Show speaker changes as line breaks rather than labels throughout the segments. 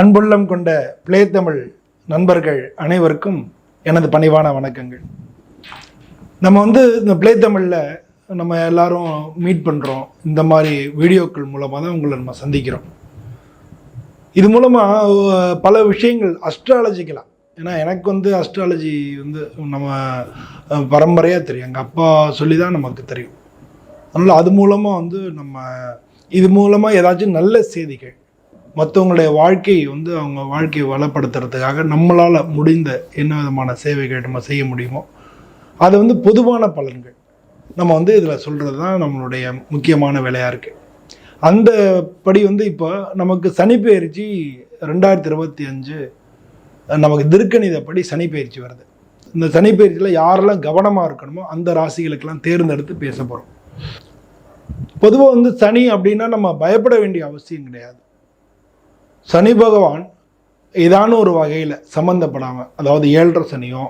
அன்புள்ளம் கொண்ட பிளேத்தமிழ் நண்பர்கள் அனைவருக்கும் எனது பணிவான வணக்கங்கள். நம்ம வந்து இந்த பிளேத்தமிழில் நம்ம எல்லாரும் மீட் பண்ணுறோம் இந்த மாதிரி வீடியோக்கள் மூலமாக தான் உங்களை நம்ம சந்திக்கிறோம். இது மூலமாக பல விஷயங்கள் அஸ்ட்ராலஜிக்கலாம் ஏன்னா எனக்கு வந்து அஸ்ட்ராலஜி வந்து நம்ம பரம்பரையாக தெரியும். எங்கள் அப்பா சொல்லி தான் நமக்கு தெரியும். அதனால் அது மூலமாக வந்து நம்ம இது மூலமாக ஏதாச்சும் நல்ல செய்திகள் மற்றவங்களுடைய வாழ்க்கையை வந்து அவங்க வாழ்க்கையை வளப்படுத்துறதுக்காக நம்மளால் முடிந்த என்ன விதமான சேவைகள் நம்ம செய்ய முடியுமோ அது வந்து பொதுவான பலன்கள். நம்ம வந்து இதில் சொல்கிறது தான் நம்மளுடைய முக்கியமான வேலையாக இருக்குது அந்த படி வந்து இப்போ நமக்கு சனி பயிற்சி ரெண்டாயிரத்தி இருபத்தி அஞ்சு நமக்கு திருக்கணிதப்படி சனி பயிற்சி வருது. இந்த சனி பயிற்சியில் யாரெல்லாம் கவனமாக இருக்கணுமோ அந்த ராசிகளுக்கெல்லாம் தேர்ந்தெடுத்து பேச போகிறோம் பொதுவாக வந்து சனி அப்படின்னா நம்ம பயப்பட வேண்டிய அவசியம் கிடையாது. சனி பகவான் ஏதான ஒரு வகையில் சம்மந்தப்படாமல் அதாவது ஏழரை சனியோ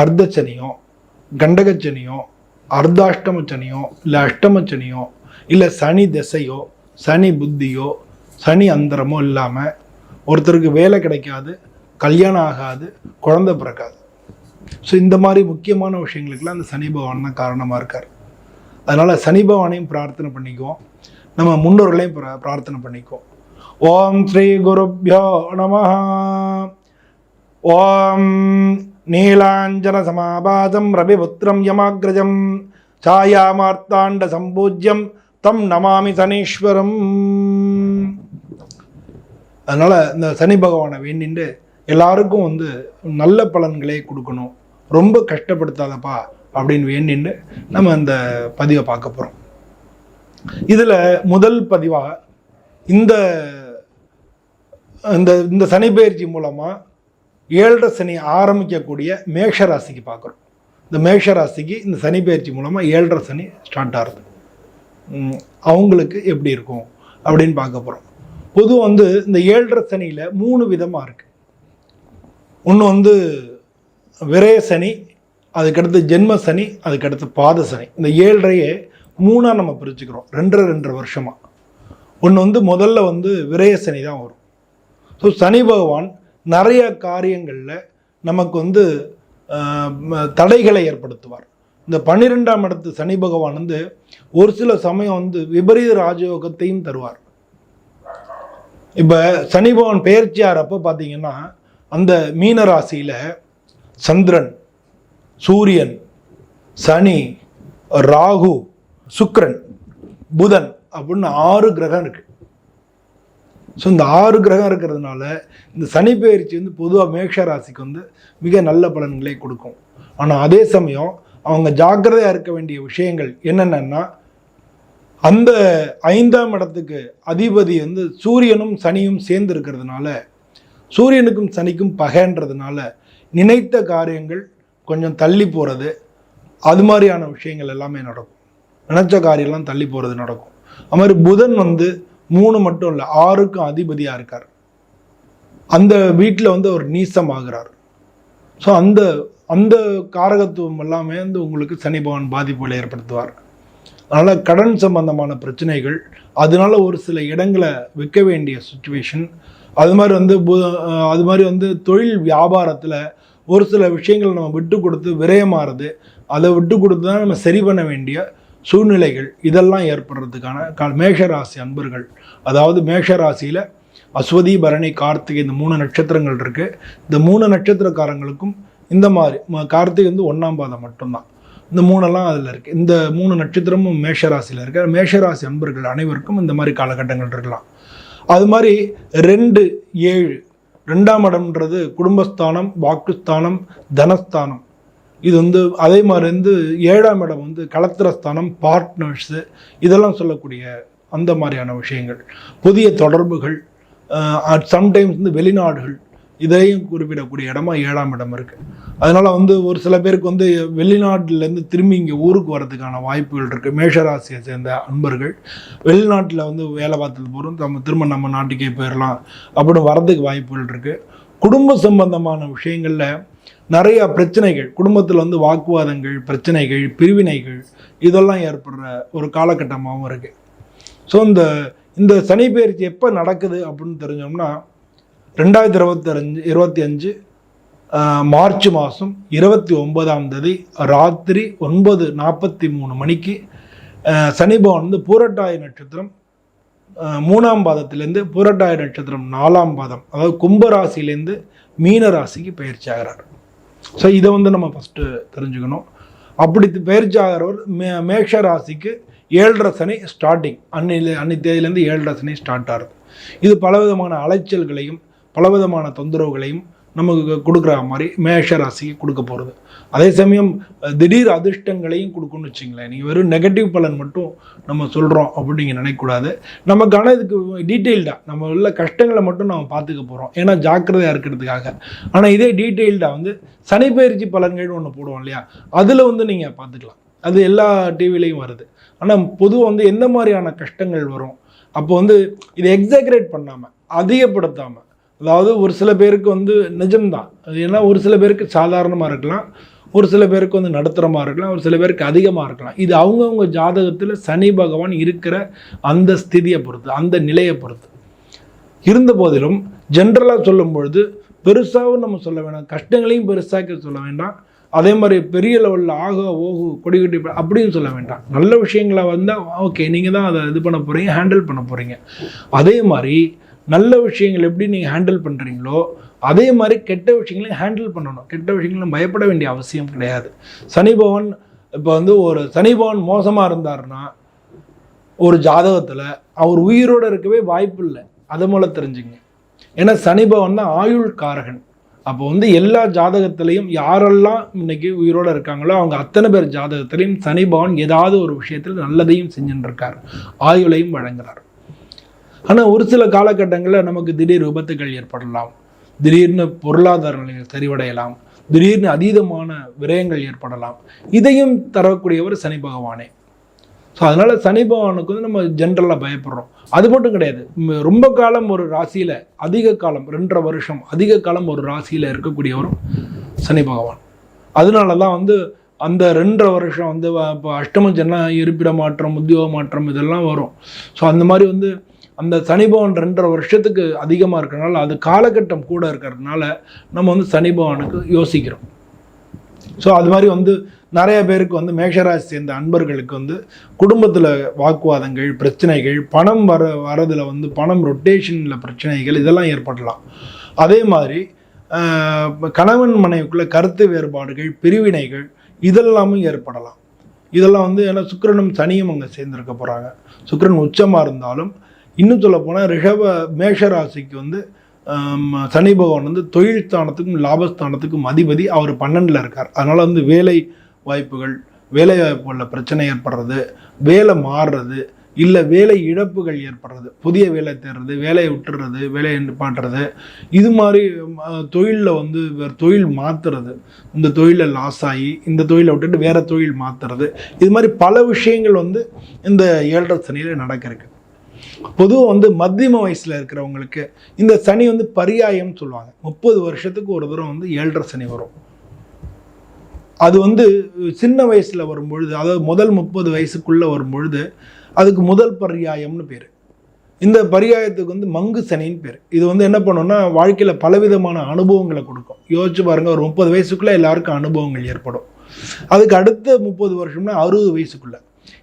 அர்த்த சனியோ கண்டக சனியோ அர்த்தாஷ்டம சனியோ இல்லை அஷ்டம சனியோ இல்லை சனி திசையோ சனி புத்தியோ சனி அந்தரமோ இல்லாமல் ஒருத்தருக்கு வேலை கிடைக்காது கல்யாணம் ஆகாது குழந்தை பிறக்காது. ஸோ இந்த மாதிரி முக்கியமான விஷயங்களுக்கெல்லாம் அந்த சனி பகவான் தான் காரணமாக இருக்கார். அதனால் சனி பகவானையும் பிரார்த்தனை பண்ணிக்குவோம். நம்ம முன்னோர்களையும் பிர பிரார்த்தனை பண்ணிக்குவோம். ஓம் ஸ்ரீ குருப்யோ நம ஓம் நீலாஞ்சன சமாபாதம் ரவிபுத்திரம் யமாகிரஜம் சாயாமார்த்தாண்ட சம்பூஜ்யம் தம் நமாமி சனீஸ்வரம். அதனால் இந்த சனி பகவானை வேண்டிட்டு எல்லாருக்கும் வந்து நல்ல பலன்களே கொடுக்கணும். ரொம்ப கஷ்டப்படுத்தாதப்பா அப்படின்னு வேண்டிட்டு நம்ம இந்த பதிவை பார்க்க போகிறோம் இதில் முதல் பதிவாக இந்த இந்த இந்த சனி பயிற்சி மூலமாக ஏழரை சனி ஆரம்பிக்கக்கூடிய மேஷ ராசிக்கு பார்க்குறோம். இந்த மேஷ ராசிக்கு இந்த சனி பயிற்சி மூலமாக ஏழரை சனி ஸ்டார்ட் ஆகுது. அவங்களுக்கு எப்படி இருக்கும் அப்படின்னு பார்க்க போகிறோம் பொது வந்து இந்த ஏழரை சனியில் மூணு விதமாக இருக்குது ஒன்று வந்து விரய சனி அதுக்கடுத்து ஜென்ம சனி அதுக்கடுத்து பாத சனி. இந்த ஏழரையே மூணாக நம்ம பிரிச்சுக்கிறோம். ரெண்டரை ரெண்டரை வருஷமாக ஒன்று வந்து முதல்ல வந்து விரய சனி தான் வரும். ஸோ சனி பகவான் நிறைய காரியங்களில் நமக்கு வந்து தடைகளை ஏற்படுத்துவார். இந்த பன்னிரெண்டாம் இடத்து சனி பகவான் வந்து ஒரு சில சமயம் வந்து விபரீத ராஜயோகத்தையும் தருவார். இப்போ சனி பகவான் பெயர்ச்சியார் அப்போ பார்த்தீங்கன்னா அந்த மீன ராசியில் சந்திரன் சூரியன் சனி ராகு சுக்ரன் புதன் அப்படின்னு ஆறு கிரகம் இருக்குது ஸோ இந்த ஆறு கிரகம் இருக்கிறதுனால இந்த சனி பயிற்சி வந்து பொதுவாக மேக்ஷ ராசிக்கு வந்து மிக நல்ல பலன்களை கொடுக்கும். ஆனால் அதே சமயம் அவங்க ஜாக்கிரதையாக இருக்க வேண்டிய விஷயங்கள் என்னென்னா அந்த ஐந்தாம் இடத்துக்கு அதிபதி வந்து சூரியனும் சனியும் சேர்ந்து இருக்கிறதுனால சூரியனுக்கும் சனிக்கும் பகைன்றதுனால நினைத்த காரியங்கள் கொஞ்சம் தள்ளி போகிறது அது மாதிரியான விஷயங்கள் எல்லாமே நடக்கும். நினச்ச காரியம்லாம் தள்ளி போகிறது நடக்கும். அது மாதிரி புதன் வந்து மூணு மட்டும் இல்லை ஆறுக்கும் அதிபதியாக இருக்கார். அந்த வீட்டில் வந்து அவர் நீசம் ஆகிறார் ஸோ அந்த அந்த காரகத்துவம் எல்லாமே வந்து உங்களுக்கு சனி பகவான் பாதிப்புகளை ஏற்படுத்துவார். அதனால் கடன் சம்பந்தமான பிரச்சனைகள் அதனால ஒரு சில இடங்களை விற்க வேண்டிய சுச்சுவேஷன் அது மாதிரி வந்து பு- அது மாதிரி வந்து தொழில் வியாபாரத்தில் ஒரு சில விஷயங்கள் நம்ம விட்டு கொடுத்து விரயமாறுது அதை விட்டு கொடுத்து தான் நம்ம சரி பண்ண வேண்டிய சூழ்நிலைகள் இதெல்லாம் ஏற்படுறதுக்கான கா- மேஷராசி அன்பர்கள் அதாவது மேஷராசியில் அஸ்வதி பரணி கார்த்திகை இந்த மூணு நட்சத்திரங்கள் இருக்குது இந்த மூணு நட்சத்திரக்காரங்களுக்கும் இந்த மாதிரி ம- கார்த்திகை வந்து ஒன்றாம் பாதம் மட்டும்தான். இந்த மூணெல்லாம் அதில் இருக்குது இந்த மூணு நட்சத்திரமும் மேஷராசியில் இருக்கு. மேஷராசி அன்பர்கள் அனைவருக்கும் இந்த மாதிரி காலகட்டங்கள் இருக்கலாம். அது மாதிரி ரெண்டு ஏழு ரெண்டாம் இடம்ன்றது குடும்பஸ்தானம் வாக்குஸ்தானம் தனஸ்தானம். இது வந்து அதே மாதிரி வந்து ஏழாம் இடம் வந்து கலத்திரஸ்தானம் பார்ட்னர்ஸு இதெல்லாம் சொல்லக்கூடிய அந்த மாதிரியான விஷயங்கள். புதிய தொடர்புகள் சம்டைம்ஸ் வந்து வெளிநாடுகள் இதையும் குறிப்பிடக்கூடிய இடமா ஏழாம் இடம் இருக்குது அதனால் வந்து ஒரு சில பேருக்கு வந்து வெளிநாட்டிலேருந்து திரும்பி இங்கே ஊருக்கு வரதுக்கான வாய்ப்புகள் இருக்குது மேஷராசியை சேர்ந்த அன்பர்கள் வெளிநாட்டில் வந்து வேலை பார்த்தது போகிறோம் நம்ம திரும்ப நம்ம நாட்டுக்கே போயிடலாம் அப்படின்னு வரதுக்கு வாய்ப்புகள் இருக்குது குடும்ப சம்பந்தமான விஷயங்களில் நிறையா பிரச்சனைகள் குடும்பத்தில் வந்து வாக்குவாதங்கள் பிரச்சனைகள் பிரிவினைகள் இதெல்லாம் ஏற்படுற ஒரு காலகட்டமாகவும் இருக்குது ஸோ இந்த இந்த சனி பயிற்சி எப்போ நடக்குது அப்படின்னு தெரிஞ்சோம்னா ரெண்டாயிரத்தி இருபத்தஞ்சு இருபத்தி அஞ்சு மார்ச் மாதம் இருபத்தி ஒன்பதாம் தேதி ராத்திரி ஒன்பது நாற்பத்தி மூணு மணிக்கு சனிபவன் வந்து பூரட்டாய நட்சத்திரம் மூணாம் பாதத்திலேருந்து பூரட்டாய நட்சத்திரம் நாலாம் பாதம் அதாவது கும்பராசிலேருந்து மீன ராசிக்கு பயிற்சி ஆகிறார். ஸோ இதை வந்து நம்ம ஃபஸ்ட்டு தெரிஞ்சுக்கணும். அப்படி பயிற்சி ஆகிறவர் மே மேஷ ராசிக்கு ஏழரை சனி ஸ்டார்டிங் அன்னையில அன்னை தேதியிலேருந்து ஏழரை சனி ஸ்டார்ட் ஆகுது. இது பலவிதமான அலைச்சல்களையும் பலவிதமான தொந்தரவுகளையும் நமக்கு கொடுக்குற மாதிரி மேஷ ராசிக்கு கொடுக்க போகிறது அதே சமயம் திடீர் அதிர்ஷ்டங்களையும் கொடுக்கும்னு வச்சுங்களேன். நீங்கள் வெறும் நெகட்டிவ் பலன் மட்டும் நம்ம சொல்கிறோம் அப்படின்னு நினைக்கக்கூடாது. நமக்கான இதுக்கு டீட்டெயில்டாக நம்ம உள்ள கஷ்டங்களை மட்டும் நம்ம பார்த்துக்க போகிறோம் ஏன்னா ஜாக்கிரதையாக இருக்கிறதுக்காக. ஆனால் இதே டீட்டெயில்டாக வந்து சனிப்பயிற்சி பலன்கள்னு ஒன்று போடுவோம் இல்லையா? அதில் வந்து நீங்கள் பார்த்துக்கலாம். அது எல்லா டிவிலையும் வருது. ஆனால் பொதுவாக வந்து எந்த மாதிரியான கஷ்டங்கள் வரும்? அப்போ வந்து இதை எக்ஸாக்ரேட் பண்ணாமல் அதிகப்படுத்தாமல் அதாவது ஒரு சில பேருக்கு வந்து நிஜம்தான். அது ஏன்னா ஒரு சில பேருக்கு சாதாரணமாக இருக்கலாம் ஒரு சில பேருக்கு வந்து நடுத்தரமாக இருக்கலாம் ஒரு சில பேருக்கு அதிகமாக இருக்கலாம். இது அவங்கவுங்க ஜாதகத்தில் சனி பகவான் இருக்கிற அந்த ஸ்திதியை பொறுத்து அந்த நிலையை பொறுத்து. இருந்த போதிலும் ஜென்ரலாக சொல்லும் பொழுது பெருசாகவும் நம்ம சொல்ல வேண்டாம் கஷ்டங்களையும் பெருசாக்க சொல்ல வேண்டாம். அதே மாதிரி பெரிய லெவலில் ஆக ஓகு கொடி கட்டி அப்படின்னு சொல்ல வேண்டாம். நல்ல விஷயங்களை வந்தால் ஓகே நீங்கள் தான் அதை இது பண்ண போகிறீங்க ஹேண்டில் பண்ண போகிறீங்க அதே மாதிரி நல்ல விஷயங்கள் எப்படி நீங்கள் ஹேண்டில் பண்ணுறீங்களோ அதே மாதிரி கெட்ட விஷயங்களையும் ஹேண்டில் பண்ணணும். கெட்ட விஷயங்களும் பயப்பட வேண்டிய அவசியம் கிடையாது. சனி பவன் இப்போ வந்து ஒரு சனி பவன் மோசமாக இருந்தாருன்னா ஒரு ஜாதகத்தில் அவர் உயிரோடு இருக்கவே வாய்ப்பு இல்லை. அதை மூலம் தெரிஞ்சுங்க. ஏன்னா சனி பவன் தான் ஆயுள் காரகன். அப்போ வந்து எல்லா ஜாதகத்திலையும் யாரெல்லாம் இன்னைக்கு உயிரோடு இருக்காங்களோ அவங்க அத்தனை பேர் ஜாதகத்திலையும் சனி பகவான் ஏதாவது ஒரு விஷயத்தில் நல்லதையும் செஞ்சுட்டுருக்கார் ஆயுளையும் வழங்குறார். ஆனால் ஒரு சில காலகட்டங்களில் நமக்கு திடீர் விபத்துகள் ஏற்படலாம். திடீர்னு பொருளாதார நிலைகள் சரிவடையலாம். திடீர்னு அதீதமான விரயங்கள் ஏற்படலாம். இதையும் தரக்கூடியவர் சனி பகவானே. ஸோ அதனால் சனி பகவானுக்கு வந்து நம்ம ஜென்ரலாக பயப்படுறோம். அது மட்டும் கிடையாது. ரொம்ப காலம் ஒரு ராசியில் அதிக காலம் ரெண்டரை வருஷம் அதிக காலம் ஒரு ராசியில் இருக்கக்கூடியவரும் சனி பகவான். அதனால தான் வந்து அந்த ரெண்டரை வருஷம் வந்து இப்போ அஷ்டம ஜன்ன இருப்பிட மாற்றம் உத்தியோக மாற்றம் இதெல்லாம் வரும். ஸோ அந்த மாதிரி வந்து அந்த சனி பகவான் ரெண்டரை வருஷத்துக்கு அதிகமாக இருக்கிறனால அது காலகட்டம் கூட இருக்கிறதுனால நம்ம வந்து சனி பகவானுக்கு யோசிக்கிறோம். ஸோ அது மாதிரி வந்து நிறைய பேருக்கு வந்து மேஷராசி சேர்ந்த அன்பர்களுக்கு வந்து குடும்பத்தில் வாக்குவாதங்கள் பிரச்சனைகள் பணம் வர வரதில் வந்து பணம் ரொட்டேஷனில் பிரச்சனைகள் இதெல்லாம் ஏற்படலாம். அதே மாதிரி கணவன் மனைவிக்குள்ள கருத்து வேறுபாடுகள் பிரிவினைகள் இதெல்லாமும் ஏற்படலாம். இதெல்லாம் வந்து ஏன்னா சுக்கிரனும் சனியும் அங்கே சேர்ந்துருக்க போகிறாங்க சுக்கரன் உச்சமாக இருந்தாலும் இன்னும் சொல்ல போனால் ரிஷப மேஷராசிக்கு வந்து சனி பகவான் வந்து தொழில் ஸ்தானத்துக்கும் லாபஸ்தானத்துக்கும் அதிபதி அவர் பன்னெண்டில் இருக்கார். அதனால் வந்து வேலை வாய்ப்புகள் வேலை வாய்ப்புகளில் பிரச்சனை ஏற்படுறது வேலை மாறுறது இல்லை வேலை இழப்புகள் ஏற்படுறது புதிய வேலை தேடுறது வேலையை விட்டுறது வேலையை பண்ணுறது இது மாதிரி தொழிலில் வந்து வேறு தொழில் மாற்றுறது இந்த தொழிலில் லாஸ் ஆகி இந்த தொழிலை விட்டுட்டு வேறு தொழில் மாற்றுறது இது மாதிரி பல விஷயங்கள் வந்து இந்த ஏழரை சனியில் நடக்கிறதுக்கு பொதுவாக வந்து மத்தியம வயசில் இருக்கிறவங்களுக்கு இந்த சனி வந்து பரியாயம்னு சொல்லுவாங்க. முப்பது வருஷத்துக்கு ஒரு தூரம் வந்து ஏழரை சனி வரும். அது வந்து சின்ன வயசில் வரும்பொழுது அதாவது முதல் முப்பது வயசுக்குள்ளே வரும்பொழுது அதுக்கு முதல் பரியாயம்னு பேர். இந்த பரியாயத்துக்கு வந்து மங்கு சனின்னு பேர். இது வந்து என்ன பண்ணும்னா வாழ்க்கையில் பலவிதமான அனுபவங்களை கொடுக்கும். யோசிச்சு பாருங்கள் ஒரு முப்பது வயசுக்குள்ளே எல்லாருக்கும் அனுபவங்கள் ஏற்படும். அதுக்கு அடுத்த முப்பது வருஷம்னா அறுபது வயசுக்குள்ளே.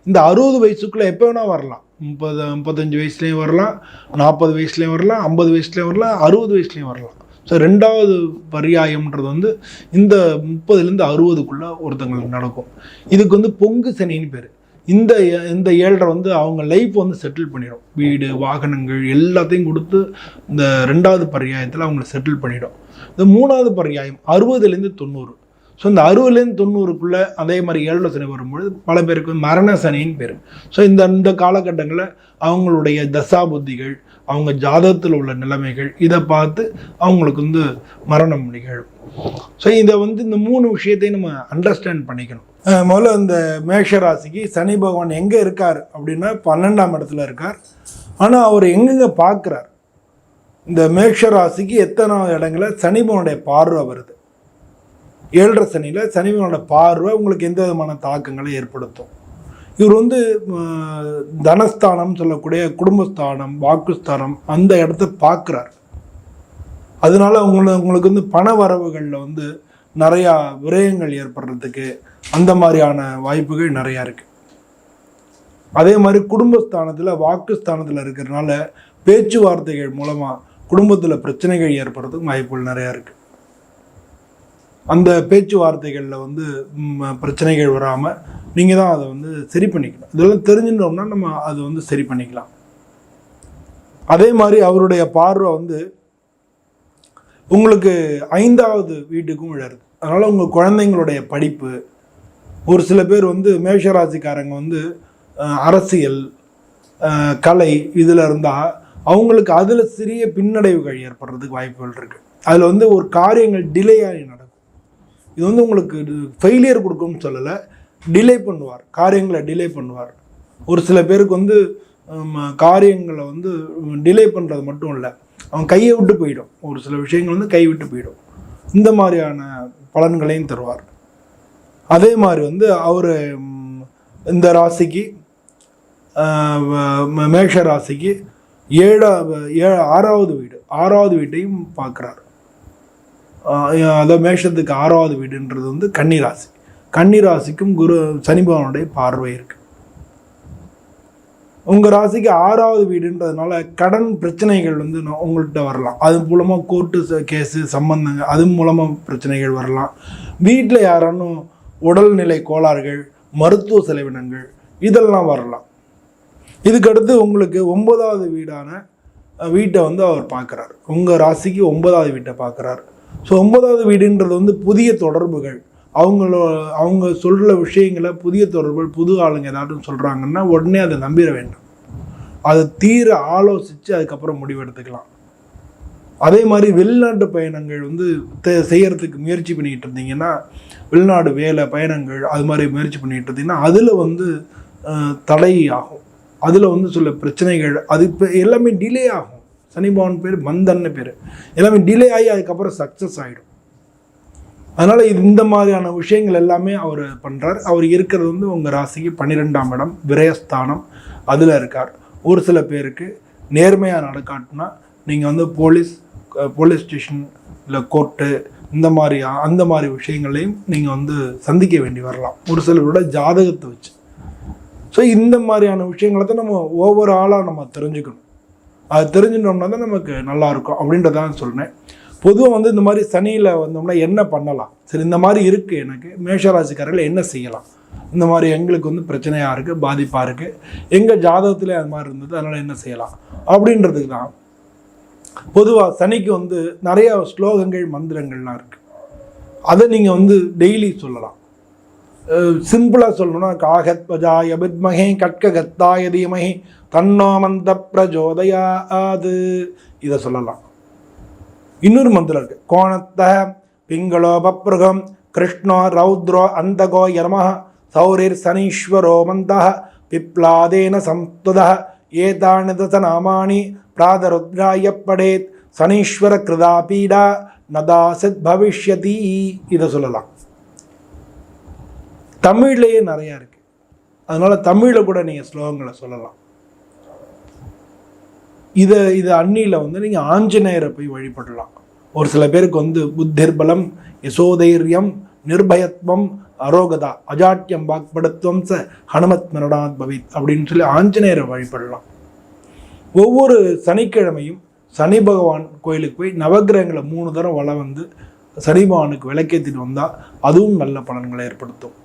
இந்த அறுபது வயசுக்குள்ளே எப்போ வேணால் வரலாம். முப்பது முப்பத்தஞ்சு வயசுலேயும் வரலாம் நாற்பது வயசுலேயும் வரலாம் ஐம்பது வயசுலேயும் வரலாம் அறுபது வயசுலேயும் வரலாம். ஸோ ரெண்டாவது பரியாயம்ன்றது வந்து இந்த முப்பதுலேருந்து அறுபதுக்குள்ளே ஒருத்தங்களுக்கு நடக்கும். இதுக்கு வந்து பொங்கு சனின்னு பேர். இந்த இந்த ஏழரை வந்து அவங்க லைஃப் வந்து செட்டில் பண்ணிடும். வீடு வாகனங்கள் எல்லாத்தையும் கொடுத்து இந்த ரெண்டாவது பரியாயத்தில் அவங்கள செட்டில் பண்ணிடும். இந்த மூணாவது பரியாயம் அறுபதுலேருந்து தொண்ணூறு. ஸோ இந்த அறுபதுலேருந்து தொண்ணூறுக்குள்ளே அதே மாதிரி ஏழரை சனி வரும்பொழுது பல பேருக்கு மரண சனின்னு பேர். ஸோ இந்த இந்த காலகட்டங்களில் அவங்களுடைய தசா புத்திகள் அவங்க ஜாதகத்தில் உள்ள நிலைமைகள் இதை பார்த்து அவங்களுக்கு வந்து மரணம் நிகழும். ஸோ இதை வந்து இந்த மூணு விஷயத்தையும் நம்ம அண்டர்ஸ்டாண்ட் பண்ணிக்கணும். முதல்ல இந்த மேஷராசிக்கு சனி பகவான் எங்கே இருக்கார் அப்படின்னா பன்னெண்டாம் இடத்துல இருக்கார். ஆனால் அவர் எங்கெங்க பார்க்குறார்? இந்த மேஷராசிக்கு எத்தனை எத்தனாவது இடங்கள சனி பகவானுடைய பார்வை வருது. ஏழரை சனியில் சனி பகவானோட பார்வை உங்களுக்கு எந்த விதமான தாக்கங்களை ஏற்படுத்தும்? இவர் வந்து தனஸ்தானம் சொல்லக்கூடிய குடும்பஸ்தானம் வாக்குஸ்தானம் அந்த இடத்த பார்க்குறார். அதனால உங்களுக்கு உங்களுக்கு வந்து பண வரவுகளில் வந்து நிறையா விரயங்கள் ஏற்படுறதுக்கு அந்த மாதிரியான வாய்ப்புகள் நிறையா இருக்குது அதே மாதிரி குடும்பஸ்தானத்தில் வாக்குஸ்தானத்தில் இருக்கிறதுனால பேச்சுவார்த்தைகள் மூலமாக குடும்பத்தில் பிரச்சனைகள் ஏற்படுறதுக்கு வாய்ப்புகள் நிறையா இருக்குது அந்த பேச்சுவார்த்தைகளில் வந்து பிரச்சனைகள் வராமல் நீங்கள் தான் அதை வந்து சரி பண்ணிக்கணும் இதெல்லாம் தெரிஞ்சுட்டோம்னா நம்ம அதை வந்து சரி பண்ணிக்கலாம். அதே மாதிரி அவருடைய பார்வை வந்து உங்களுக்கு ஐந்தாவது வீட்டுக்கும் விழருது அதனால் உங்கள் குழந்தைங்களுடைய படிப்பு ஒரு சில பேர் வந்து மேஷராசிக்காரங்க வந்து அரசியல் கலை இதில் இருந்தால் அவங்களுக்கு அதில் சிறிய பின்னடைவுகள் ஏற்படுறதுக்கு வாய்ப்புகள் இருக்குது அதில் வந்து ஒரு காரியங்கள் டிலே ஆகி நடக்கும். இது வந்து உங்களுக்கு ஃபெயிலியர் கொடுக்கும்னு சொல்லலை. டிலே பண்ணுவார். காரியங்களை டிலே பண்ணுவார். ஒரு சில பேருக்கு வந்து காரியங்களை வந்து டிலே பண்ணுறது மட்டும் இல்லை. அவன் கையை விட்டு போயிடும். ஒரு சில விஷயங்கள் வந்து கை விட்டு போயிடும். இந்த மாதிரியான பலன்களையும் தருவார். அதே மாதிரி வந்து அவர் இந்த ராசிக்கு மேஷ ராசிக்கு ஏழா ஏ ஆறாவது வீடு ஆறாவது வீட்டையும் பார்க்குறாரு. அதாவது மேஷத்துக்கு ஆறாவது வீடுன்றது வந்து கன்னிராசி. கன்னிராசிக்கும் குரு சனி பகவானுடைய பார்வை இருக்கு. உங்கள் ராசிக்கு ஆறாவது வீடுன்றதுனால கடன் பிரச்சனைகள் வந்து உங்கள்கிட்ட வரலாம். அது மூலமாக கோர்ட்டு கேஸு சம்பந்தங்க அது மூலமாக பிரச்சனைகள் வரலாம். வீட்டில் யாரானும் உடல்நிலை கோளாறுகள் மருத்துவ செலவினங்கள் இதெல்லாம் வரலாம். இதுக்கடுத்து உங்களுக்கு ஒன்பதாவது வீடான வீட்டை வந்து அவர் பார்க்குறாரு. உங்கள் ராசிக்கு ஒன்பதாவது வீட்டை பார்க்குறாரு. ஸோ ஒன்பதாவது வீடுன்றது வந்து புதிய தொடர்புகள். அவங்களோ அவங்க சொல்கிற விஷயங்களை புதிய தொடர்புகள் புது ஆளுங்க ஏதாட்டும் சொல்கிறாங்கன்னா உடனே அதை நம்பிட வேண்டும். அதை தீர ஆலோசித்து அதுக்கப்புறம் முடிவெடுத்துக்கலாம். அதே மாதிரி வெளிநாட்டு பயணங்கள் வந்து தெ- முயற்சி பண்ணிக்கிட்டு இருந்தீங்கன்னா வெளிநாடு வேலை பயணங்கள் அது மாதிரி முயற்சி பண்ணிக்கிட்டு இருந்தீங்கன்னா அதில் வந்து தடை ஆகும். அதில் வந்து சில பிரச்சனைகள் அது இப்போ எல்லாமே டிலே ஆகும். சனி பகவான் பேர் மந்தன்னு பேர். எல்லாமே டிலே ஆகி அதுக்கப்புறம் சக்ஸஸ் ஆகிடும் அதனால் இது இந்த மாதிரியான விஷயங்கள் எல்லாமே அவர் பண்ணுறார் அவர் இருக்கிறது வந்து உங்கள் ராசிக்கு பன்னிரெண்டாம் இடம் விரயஸ்தானம் அதில் இருக்கார். ஒரு சில பேருக்கு நேர்மையாக நடக்காட்டினா நீங்கள் வந்து போலீஸ் போலீஸ் ஸ்டேஷன் இல்லை கோர்ட்டு இந்த மாதிரி அந்த மாதிரி விஷயங்களையும் நீங்கள் வந்து சந்திக்க வேண்டி வரலாம். ஒரு சிலரோட ஜாதகத்தை வச்சு. ஸோ இந்த மாதிரியான விஷயங்களை தான் நம்ம ஒவ்வொரு ஆளாக நம்ம தெரிஞ்சுக்கணும். அது தெரிஞ்சுட்டோம்னா தான் நமக்கு நல்லாயிருக்கும் அப்படின்றதான் சொல்கிறேன் பொதுவாக வந்து இந்த மாதிரி சனியில் வந்தோம்னா என்ன பண்ணலாம்? சரி இந்த மாதிரி இருக்குது எனக்கு. மேஷராசிக்காரர்கள் என்ன செய்யலாம்? இந்த மாதிரி எங்களுக்கு வந்து பிரச்சனையாக இருக்குது பாதிப்பாக இருக்குது எங்கள் ஜாதகத்தில் அது மாதிரி இருந்தது அதனால் என்ன செய்யலாம்? அப்படின்றதுக்கு தான். பொதுவாக சனிக்கு வந்து நிறைய ஸ்லோகங்கள் மந்திரங்கள்லாம் இருக்குது அதை நீங்கள் வந்து டெய்லி சொல்லலாம். சிம்பிளாக சொல்லணும்னா காகத்வஜாய வித்மகே கட்க கத்தாய தீமகி தன்னோ மந்த பிரஜோதயாது. இதை சொல்லலாம். இன்னொரு மந்திரம் இருக்குது கோணத்த பிங்களோ பப்ருகம் கிருஷ்ணோ ரௌத்ரோ அந்தகோ யம சௌரிர் சனீஸ்வரோ மந்த பிப்லாதேன சம்துத ஏதானி தச நாமானி பிராதருத்ராய படேத் சனீஸ்வர கிருதா பீடா நதாசித் பவிஷ்யதி. இதை சொல்லலாம். தமிழ்லேயே நிறையா இருக்கு. அதனால் தமிழில் கூட நீங்கள் ஸ்லோகங்களை சொல்லலாம். இதை இது அன்னியில் வந்து நீங்கள் ஆஞ்சநேயரை போய் வழிபடலாம். ஒரு சில பேருக்கு வந்து புத்திர்பலம் யசோதைரியம் நிர்பயத்வம் அரோகதா அஜாட்டியம் வாக்படத்துவம் ச ஹனுமத் மரணாத் பவித் அப்படின்னு சொல்லி ஆஞ்சநேயரை வழிபடலாம். ஒவ்வொரு சனிக்கிழமையும் சனி பகவான் கோயிலுக்கு போய் நவக்கிரகங்களை மூணு தரம் வளம் வந்து சனி பகவானுக்கு விளக்கேற்றிட்டு வந்தால் அதுவும் நல்ல பலன்களை ஏற்படுத்தும்.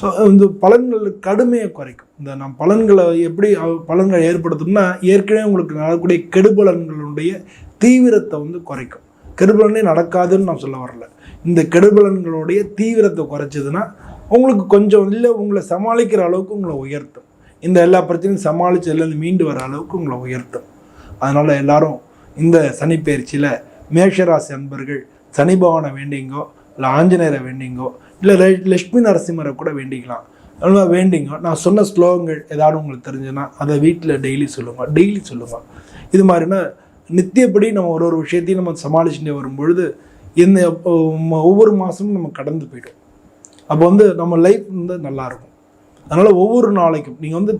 ஸோ இந்த பலன்கள் கடுமையை குறைக்கும். இந்த நம் பலன்களை எப்படி பலன்களை ஏற்படுத்தும்னா ஏற்கனவே உங்களுக்கு நடக்கக்கூடிய கெடுபலன்களுடைய தீவிரத்தை வந்து குறைக்கும். கெடுபலனே நடக்காதுன்னு நான் சொல்ல வரல. இந்த கெடுபலன்களுடைய தீவிரத்தை குறைச்சதுன்னா உங்களுக்கு கொஞ்சம் இல்லை உங்களை சமாளிக்கிற அளவுக்கு உங்களை உயர்த்தும். இந்த எல்லா பிரச்சனையும் சமாளித்ததுலேருந்து மீண்டு வர அளவுக்கு உங்களை உயர்த்தும். அதனால் எல்லாரும் இந்த சனிப்பெயர்ச்சியில் மேஷராசி அன்பர்கள் சனி பகவானை வேண்டிங்கோ இல்லை ஆஞ்சநேயரை வேண்டிங்கோ இல்லை லட்சுமி நரசிம்மரை கூட வேண்டிக்கலாம். அதனால் வேண்டிங்க. நான் சொன்ன ஸ்லோகங்கள் ஏதாவது உங்களுக்கு தெரிஞ்சுன்னா அதை வீட்டில் டெய்லி சொல்லுங்கள் டெய்லி சொல்லுங்கள் இது மாதிரினா நித்தியப்படி நம்ம ஒரு ஒரு விஷயத்தையும் நம்ம சமாளிச்சுட்டு வரும்பொழுது இந்த ஒவ்வொரு மாதமும் நம்ம கடந்து போய்டும். அப்போ வந்து நம்ம லைஃப் வந்து நல்லாயிருக்கும். அதனால் ஒவ்வொரு நாளைக்கும் நீங்கள் வந்து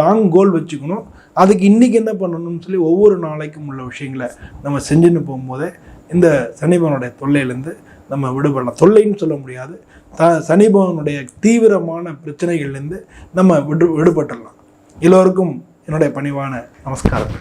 லாங் கோல் வச்சுக்கணும். அதுக்கு இன்றைக்கி என்ன பண்ணணும்னு சொல்லி ஒவ்வொரு நாளைக்கும் உள்ள விஷயங்களை நம்ம செஞ்சுன்னு போகும்போதே இந்த சனிபவனுடைய தொல்லையிலேருந்து நம்ம விடுபடலாம். தொல்லைன்னு சொல்ல முடியாது. த சனிபவனுடைய தீவிரமான பிரச்சனைகள்லேருந்து நம்ம விடு விடுபட்டுடலாம். எல்லோருக்கும் என்னுடைய பணிவான நமஸ்காரம்